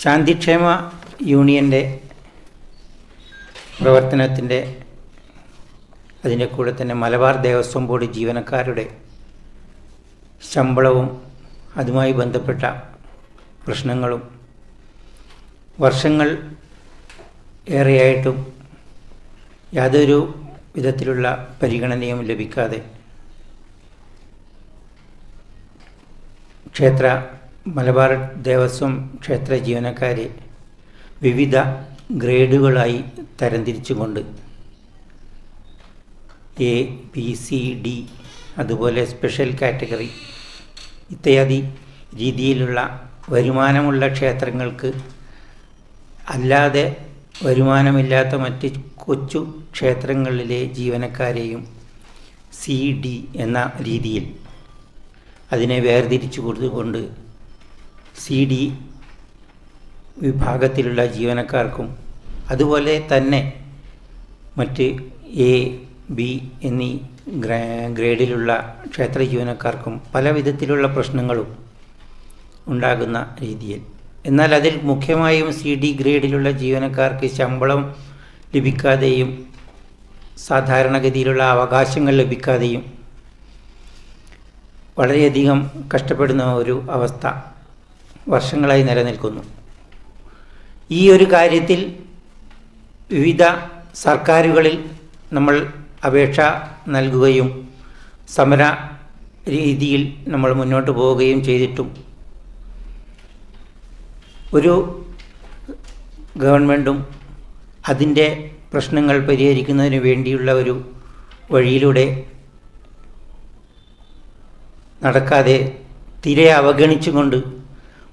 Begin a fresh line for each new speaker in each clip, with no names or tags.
ശാന്തിക്ഷേമ യൂണിയന്റെ പ്രവർത്തനത്തിന്റെ അതിന്റെ കൂടെ തന്നെ മലബാർ ദേവസ്വം ബോർഡ് ജീവനക്കാരുടെ ശമ്പളവും അതുമായി ബന്ധപ്പെട്ട പ്രശ്നങ്ങളും വർഷങ്ങൾ ഏറെയായിട്ടും യാതൊരു വിധത്തിലുള്ള പരിഗണനയും ലഭിക്കാതെ ക്ഷേത്ര മലബാർ ദേവസ്വം ക്ഷേത്ര ജീവനക്കാരെ വിവിധ ഗ്രേഡുകളായി തരംതിരിച്ചുകൊണ്ട് എ ബി സി ഡി അതുപോലെ സ്പെഷ്യൽ കാറ്റഗറി ഇത്യാദി രീതിയിലുള്ള വരുമാനമുള്ള ക്ഷേത്രങ്ങൾക്ക് അല്ലാതെ വരുമാനമില്ലാത്ത മറ്റ് കൊച്ചു ക്ഷേത്രങ്ങളിലെ ജീവനക്കാരെയും സി ഡി എന്ന രീതിയിൽ അതിനെ വേർതിരിച്ചു കൊടുത്തുകൊണ്ട് സി ഡി വിഭാഗത്തിലുള്ള ജീവനക്കാർക്കും അതുപോലെ തന്നെ മറ്റ് എ ബി എന്നീ ഗ്രേഡിലുള്ള ക്ഷേത്ര ജീവനക്കാർക്കും പല വിധത്തിലുള്ള പ്രശ്നങ്ങളും ഉണ്ടാകുന്ന രീതിയിൽ. എന്നാൽ അതിൽ മുഖ്യമായും സി ഡി ഗ്രേഡിലുള്ള ജീവനക്കാർക്ക് ശമ്പളം ലഭിക്കാതെയും സാധാരണഗതിയിലുള്ള അവകാശങ്ങൾ ലഭിക്കാതെയും വളരെയധികം കഷ്ടപ്പെടുന്ന ഒരു അവസ്ഥ വർഷങ്ങളായി നിലനിൽക്കുന്നു. ഈ ഒരു കാര്യത്തിൽ വിവിധ സർക്കാരുകളിൽ നമ്മൾ അപേക്ഷ നൽകുകയും സമര രീതിയിൽ നമ്മൾ മുന്നോട്ട് പോവുകയും ചെയ്തിട്ടും ഒരു ഗവൺമെന്റും അതിന്റെ പ്രശ്നങ്ങൾ പരിഹരിക്കുന്നതിന് വേണ്ടിയുള്ള ഒരു വഴിയിലൂടെ നടക്കാതെ തീരെ അവഗണിച്ചുകൊണ്ട്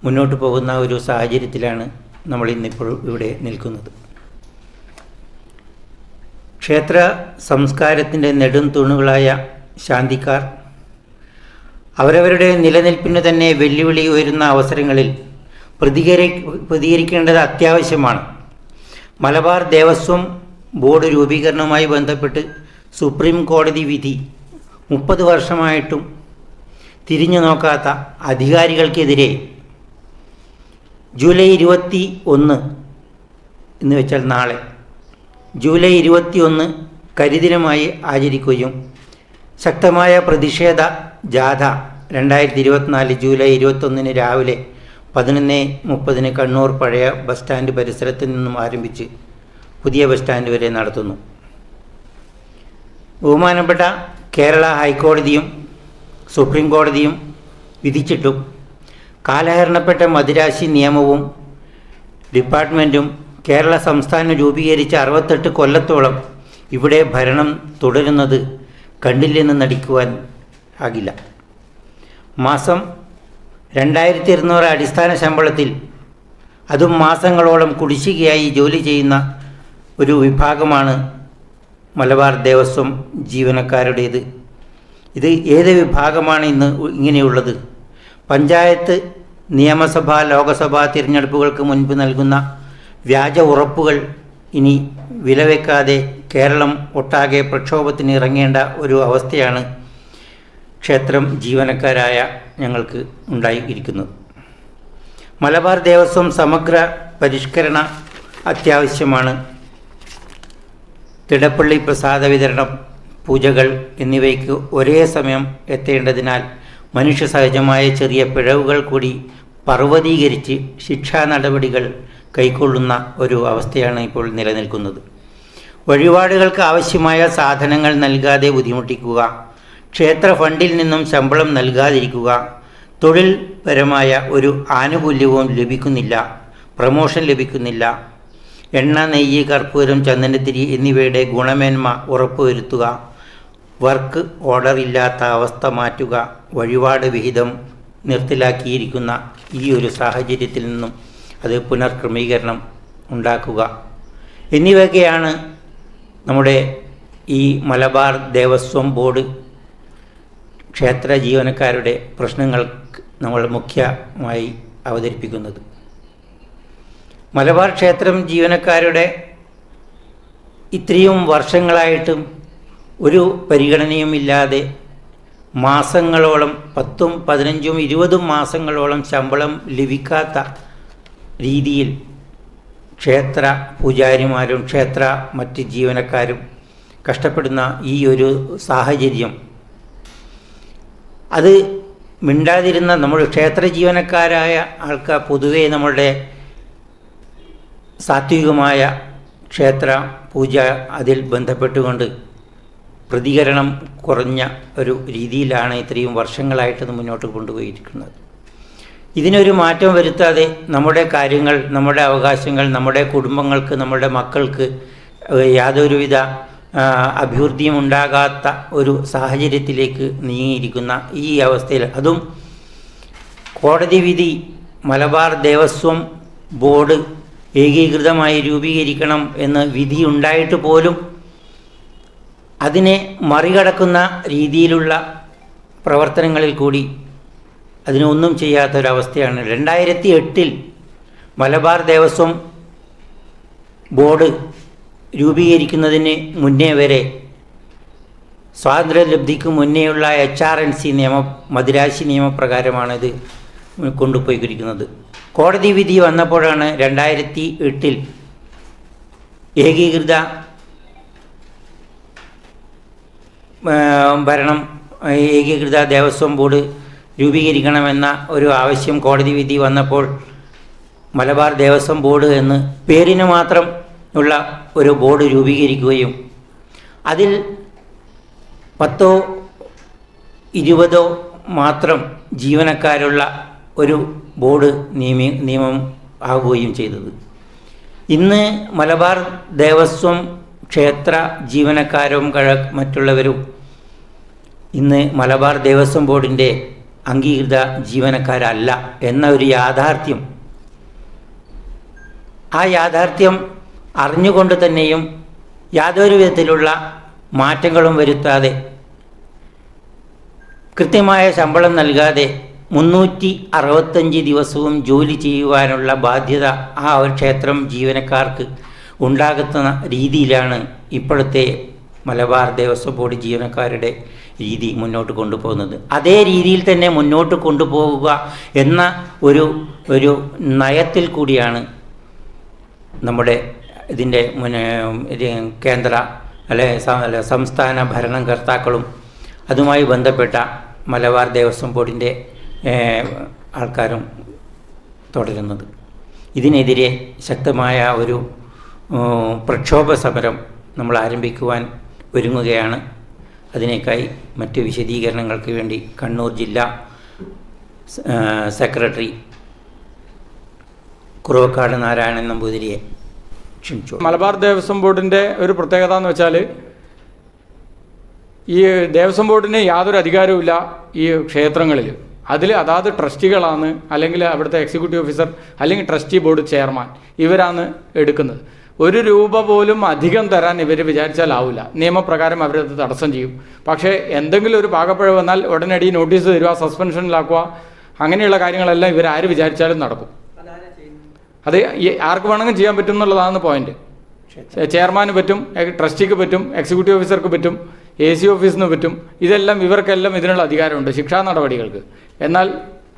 മുന്നോട്ട് പോകുന്ന ഒരു സാഹചര്യത്തിലാണ് നമ്മൾ ഇന്നിപ്പോൾ ഇവിടെ നിൽക്കുന്നത്. ക്ഷേത്ര സംസ്കാരത്തിന്റെ നെടും തൂണുകളായ ശാന്തിക്കാർ അവരവരുടെ നിലനിൽപ്പിന് തന്നെ വെല്ലുവിളി ഉയരുന്ന അവസരങ്ങളിൽ പ്രതികരി പ്രതികരിക്കേണ്ടത് അത്യാവശ്യമാണ്. മലബാർ ദേവസ്വം ബോർഡ് രൂപീകരണവുമായി ബന്ധപ്പെട്ട് സുപ്രീം കോടതി വിധി മുപ്പത് വർഷമായിട്ടും തിരിഞ്ഞു നോക്കാത്ത അധികാരികൾക്കെതിരെ ജൂലൈ ഇരുപത്തി ഒന്ന് എന്ന് വെച്ചാൽ നാളെ. ജൂലൈ ഇരുപത്തി ഒന്ന് കരിദിനമായി ആചരിക്കുകയും ശക്തമായ പ്രതിഷേധ ജാഥ രണ്ടായിരത്തി ഇരുപത്തിനാല് ജൂലൈ ഇരുപത്തൊന്നിന് രാവിലെ പതിനൊന്ന് മുപ്പതിന് കണ്ണൂർ പഴയ ബസ് സ്റ്റാൻഡ് പരിസരത്ത് നിന്നും ആരംഭിച്ച് പുതിയ ബസ് സ്റ്റാൻഡ് വരെ നടത്തുന്നു. ബഹുമാനപ്പെട്ട കേരള ഹൈക്കോടതിയും സുപ്രീം കോടതിയും വിധിച്ചിട്ടും കാലഹരണപ്പെട്ട മദിരാശി നിയമവും ഡിപ്പാർട്ട്മെന്റും കേരള സംസ്ഥാനം രൂപീകരിച്ച അറുപത്തെട്ട് കൊല്ലത്തോളം ഇവിടെ ഭരണം തുടരുന്നത് കണ്ടില്ലെന്ന് നടിക്കുവാൻ ആകില്ല. മാസം രണ്ടായിരത്തി ഇരുന്നൂറ് അടിസ്ഥാന ശമ്പളത്തിൽ അതും മാസങ്ങളോളം കുടിശ്ശികയായി ജോലി ചെയ്യുന്ന ഒരു വിഭാഗമാണ് മലബാർ ദേവസ്വം ജീവനക്കാരുടേത്. ഇത് ഏത് വിഭാഗമാണ് ഇന്ന് ഇങ്ങനെയുള്ളത്? പഞ്ചായത്ത് നിയമസഭ ലോകസഭാ തിരഞ്ഞെടുപ്പുകൾക്ക് മുൻപ് നൽകുന്ന വ്യാജ ഉറപ്പുകൾ ഇനി വിലവെക്കാതെ കേരളം ഒട്ടാകെ പ്രക്ഷോഭത്തിന് ഇറങ്ങേണ്ട ഒരു അവസ്ഥയാണ് ക്ഷേത്രം ജീവനക്കാരായ ഞങ്ങൾക്ക് ഉണ്ടായിരിക്കുന്നത് മലബാർ ദേവസ്വം സമഗ്ര പരിഷ്കരണ അത്യാവശ്യമാണ്. തിടപ്പള്ളി പ്രസാദ വിതരണം പൂജകൾ എന്നിവയ്ക്ക് ഒരേ സമയം എത്തേണ്ടതിനാൽ മനുഷ്യ സഹജമായ ചെറിയ പിഴവുകൾ കൂടി പർവതീകരിച്ച് ശിക്ഷാ നടപടികൾ കൈക്കൊള്ളുന്ന ഒരു അവസ്ഥയാണ് ഇപ്പോൾ നിലനിൽക്കുന്നത്. വഴിപാടുകൾക്ക് ആവശ്യമായ സാധനങ്ങൾ നൽകാതെ ബുദ്ധിമുട്ടിക്കുക ക്ഷേത്ര ഫണ്ടിൽ നിന്നും ശമ്പളം നൽകാതിരിക്കുക തൊഴിൽപരമായ ഒരു ആനുകൂല്യവും ലഭിക്കുന്നില്ല പ്രമോഷൻ ലഭിക്കുന്നില്ല എണ്ണ നെയ്യ് കർപ്പൂരം ചന്ദനത്തിരി എന്നിവയുടെ ഗുണമേന്മ ഉറപ്പുവരുത്തുക വർക്ക് ഓർഡർ ഇല്ലാത്ത അവസ്ഥ മാറ്റുക വഴിപാട് വിഹിതം നിർത്തലാക്കിയിരിക്കുന്ന ഈ ഒരു സാഹചര്യത്തിൽ നിന്നും അത് പുനർക്രമീകരണം ഉണ്ടാക്കുക. എന്നിവയൊക്കെയാണ് നമ്മുടെ ഈ മലബാർ ദേവസ്വം ബോർഡ് ക്ഷേത്ര ജീവനക്കാരുടെ പ്രശ്നങ്ങൾ നമ്മൾ മുഖ്യമായി അവതരിപ്പിക്കുന്നത്. മലബാർ ക്ഷേത്രം ജീവനക്കാരുടെ ഇത്രയും വർഷങ്ങളായിട്ടും ഒരു പരിഗണനയും ഇല്ലാതെ മാസങ്ങളോളം പത്തും പതിനഞ്ചും ഇരുപതും മാസങ്ങളോളം ശമ്പളം ലഭിക്കാത്ത രീതിയിൽ ക്ഷേത്ര പൂജാരിമാരും ക്ഷേത്ര മറ്റ് ജീവനക്കാരും കഷ്ടപ്പെടുന്ന ഈ ഒരു സാഹചര്യം. അത് മിണ്ടാതിരുന്ന നമ്മൾ ക്ഷേത്ര ജീവനക്കാരായ ആൾക്കാർ പൊതുവേ നമ്മളുടെ സാത്വികമായ ക്ഷേത്ര പൂജ അതിൽ ബന്ധപ്പെട്ടുകൊണ്ട് പ്രതികരണം കുറഞ്ഞ ഒരു രീതിയിലാണ് ഇത്രയും വർഷങ്ങളായിട്ട് മുന്നോട്ട് കൊണ്ടുപോയിരിക്കുന്നത്. ഇതിനൊരു മാറ്റം വരുത്താതെ നമ്മുടെ കാര്യങ്ങൾ നമ്മുടെ അവകാശങ്ങൾ നമ്മുടെ കുടുംബങ്ങൾക്ക് നമ്മുടെ മക്കൾക്ക് യാതൊരുവിധ അഭിവൃദ്ധിയും ഉണ്ടാകാത്ത ഒരു സാഹചര്യത്തിലേക്ക് നീങ്ങിയിരിക്കുന്ന ഈ അവസ്ഥയിൽ അതും കോടതി വിധി മലബാർ ദേവസ്വം ബോർഡ് ഏകീകൃതമായി രൂപീകരിക്കണം എന്ന് വിധി ഉണ്ടായിട്ട് പോലും അതിനെ മറികടക്കുന്ന രീതിയിലുള്ള പ്രവർത്തനങ്ങളിൽ കൂടി അതിനൊന്നും ചെയ്യാത്തൊരവസ്ഥയാണ്. രണ്ടായിരത്തി എട്ടിൽ മലബാർ ദേവസ്വം ബോർഡ് രൂപീകരിക്കുന്നതിന് മുന്നേ വരെ സ്വാതന്ത്ര്യലബ്ധിക്ക് മുന്നേയുള്ള എച്ച് ആർ എൻ സി നിയമ മദിരാശി നിയമപ്രകാരമാണ് ഇത് കൊണ്ടുപോയിരിക്കുന്നത് കോടതി വിധി വന്നപ്പോഴാണ് രണ്ടായിരത്തി എട്ടിൽ ഏകീകൃത ആ, ഭരണം ഏകീകൃത ദേവസ്വം ബോർഡ് രൂപീകരിക്കണമെന്ന ഒരു ആവശ്യം കോടതി വിധി വന്നപ്പോൾ മലബാർ ദേവസ്വം ബോർഡ് എന്ന് പേരിന് മാത്രം ഉള്ള ഒരു ബോർഡ് രൂപീകരിക്കുകയും അതിൽ പത്തോ ഇരുപതോ മാത്രം ജീവനക്കാരുള്ള ഒരു ബോർഡ് നിയമി നിയമം ആവുകയും ചെയ്തത്. ഇന്ന് മലബാർ ദേവസ്വം ക്ഷേത്ര ജീവനക്കാരും കഴ മറ്റുള്ളവരും ഇന്ന് മലബാർ ദേവസ്വം ബോർഡിന്റെ അംഗീകൃത ജീവനക്കാരല്ല എന്ന ഒരു യാഥാർത്ഥ്യം. ആ യാഥാർത്ഥ്യം അറിഞ്ഞുകൊണ്ട് തന്നെയും യാതൊരു വിധത്തിലുള്ള മാറ്റങ്ങളും വരുത്താതെ കൃത്യമായ ശമ്പളം നൽകാതെ മുന്നൂറ്റി അറുപത്തഞ്ച് ദിവസവും ജോലി ചെയ്യുവാനുള്ള ബാധ്യത ആ ഒരു ക്ഷേത്രം ജീവനക്കാർക്ക് ഉണ്ടാകുന്ന രീതിയിലാണ് ഇപ്പോഴത്തെ മലബാർ ദേവസ്വം ബോർഡ് ജീവനക്കാരുടെ രീതി മുന്നോട്ട് കൊണ്ടുപോകുന്നത്. അതേ രീതിയിൽ തന്നെ മുന്നോട്ട് കൊണ്ടുപോകുക എന്ന ഒരു ഒരു നയത്തിൽ കൂടിയാണ് നമ്മുടെ ഇതിന്റെ കേന്ദ്ര അല്ലെ സംസ്ഥാന ഭരണകർത്താക്കളും അതുമായി ബന്ധപ്പെട്ട മലബാർ ദേവസ്വം ബോർഡിന്റെ ആൾക്കാരും തുടരുന്നത്. ഇതിനെതിരെ ശക്തമായ ഒരു പ്രക്ഷോഭ സമരം നമ്മൾ ആരംഭിക്കുവാൻ ഒരുങ്ങുകയാണ്. അതിനേക്കായി മറ്റ് വിശദീകരണങ്ങൾക്ക് വേണ്ടി കണ്ണൂർ ജില്ലാ സെക്രട്ടറി കുറവക്കാട് നാരായണൻ നമ്പൂതിരിയെ ക്ഷണിച്ചു.
മലബാർ ദേവസ്വം ബോർഡിന്റെ ഒരു പ്രത്യേകത എന്ന് വെച്ചാൽ ഈ ദേവസ്വം ബോർഡിന് യാതൊരു അധികാരവുമില്ല ഈ ക്ഷേത്രങ്ങളിൽ. അതിൽ അതാത് ട്രസ്റ്റികളാണ് അല്ലെങ്കിൽ അവിടുത്തെ എക്സിക്യൂട്ടീവ് ഓഫീസർ അല്ലെങ്കിൽ ട്രസ്റ്റി ബോർഡ് ചെയർമാൻ ഇവരാണ് എടുക്കുന്നത്. ഒരു രൂപ പോലും അധികം തരാൻ ഇവർ വിചാരിച്ചാലാവില്ല നിയമപ്രകാരം അവരത് തടസ്സം ചെയ്യും. പക്ഷേ എന്തെങ്കിലും ഒരു പാകപ്പഴ വന്നാൽ ഉടനടി നോട്ടീസ് തരുക സസ്പെൻഷനിലാക്കുക അങ്ങനെയുള്ള കാര്യങ്ങളെല്ലാം ഇവർ ആര് വിചാരിച്ചാലും നടക്കും. അത് ആർക്ക് വേണമെങ്കിലും ചെയ്യാൻ പറ്റും എന്നുള്ളതാണ് പോയിന്റ് ചെയർമാന് പറ്റും ട്രസ്റ്റിക്ക് പറ്റും എക്സിക്യൂട്ടീവ് ഓഫീസർക്ക് പറ്റും എ സി ഓഫീസിന് പറ്റും ഇതെല്ലാം ഇവർക്കെല്ലാം ഇതിനുള്ള അധികാരമുണ്ട് ശിക്ഷാ നടപടികൾക്ക്. എന്നാൽ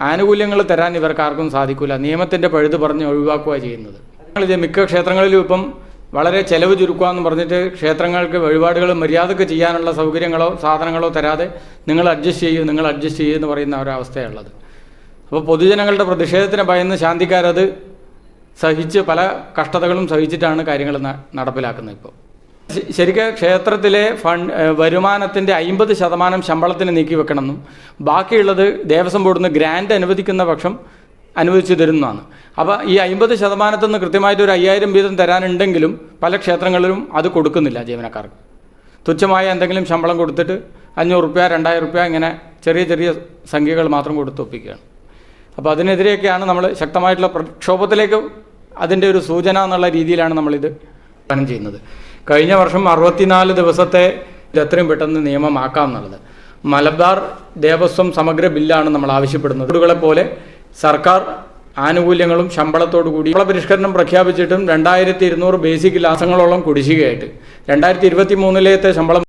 ആനുകൂല്യങ്ങൾ തരാൻ ഇവർക്ക് ആർക്കും സാധിക്കില്ല നിയമത്തിന്റെ പഴുത് പറഞ്ഞ് ഒഴിവാക്കുക ചെയ്യുന്നത്. ഇത് മിക്ക ക്ഷേത്രങ്ങളിലും ഇപ്പം വളരെ ചെലവ് ചുരുക്കുക എന്ന് പറഞ്ഞിട്ട് ക്ഷേത്രങ്ങൾക്ക് വഴിപാടുകൾ മര്യാദയ്ക്ക് ചെയ്യാനുള്ള സൗകര്യങ്ങളോ സാധനങ്ങളോ തരാതെ നിങ്ങൾ അഡ്ജസ്റ്റ് ചെയ്യൂ നിങ്ങൾ അഡ്ജസ്റ്റ് ചെയ്യൂ എന്ന് പറയുന്ന ഒരവസ്ഥയുള്ളത് അപ്പോൾ പൊതുജനങ്ങളുടെ പ്രതിഷേധത്തിന് ഭയന്ന് ശാന്തിക്കാരത് സഹിച്ച് പല കഷ്ടതകളും സഹിച്ചിട്ടാണ് കാര്യങ്ങൾ നടപ്പിലാക്കുന്നത് ഇപ്പോൾ ശരിക്കും ക്ഷേത്രത്തിലെ ഫണ്ട് വരുമാനത്തിന്റെ അമ്പത് ശതമാനം ശമ്പളത്തിന് നീക്കി വെക്കണമെന്നും ബാക്കിയുള്ളത് ദേവസ്വം ബോർഡിൽ നിന്ന് ഗ്രാൻഡ് അനുവദിക്കുന്ന പക്ഷം അനുവദിച്ചു തരുന്നതാണ് അപ്പോൾ ഈ അമ്പത് ശതമാനത്തിൽ നിന്ന് കൃത്യമായിട്ട് ഒരു അയ്യായിരം വീതം തരാനുണ്ടെങ്കിലും പല ക്ഷേത്രങ്ങളിലും അത് കൊടുക്കുന്നില്ല ജീവനക്കാർക്ക്. തുച്ഛമായ എന്തെങ്കിലും ശമ്പളം കൊടുത്തിട്ട് അഞ്ഞൂറ് റുപ്യ രണ്ടായിരം റുപ്യ ഇങ്ങനെ ചെറിയ ചെറിയ സംഖ്യകൾ മാത്രം കൊടുത്ത് ഒപ്പിക്കുകയാണ്. അപ്പോൾ അതിനെതിരെയൊക്കെയാണ് നമ്മൾ ശക്തമായിട്ടുള്ള പ്രക്ഷോഭത്തിലേക്ക് അതിന്റെ ഒരു സൂചന എന്നുള്ള രീതിയിലാണ് നമ്മളിത് പ്ലാൻ ചെയ്യുന്നത്. കഴിഞ്ഞ വർഷം അറുപത്തിനാല് ദിവസത്തെ ഇത് എത്രയും പെട്ടെന്ന് നിയമമാക്കാം എന്നുള്ളത്. മലബാർ ദേവസ്വം സമഗ്ര ബില്ലാണ് നമ്മൾ ആവശ്യപ്പെടുന്നത്. പോലെ സർക്കാർ ആനുകൂല്യങ്ങളും ശമ്പളത്തോടു കൂടി ശമ്പള പരിഷ്കരണം പ്രഖ്യാപിച്ചിട്ടും രണ്ടായിരത്തി ഇരുന്നൂറ് ബേസിക് ലാസങ്ങളോളം കുടിശ്ശികയായിട്ട്. രണ്ടായിരത്തി ഇരുപത്തി മൂന്നിലത്തെ ശമ്പളം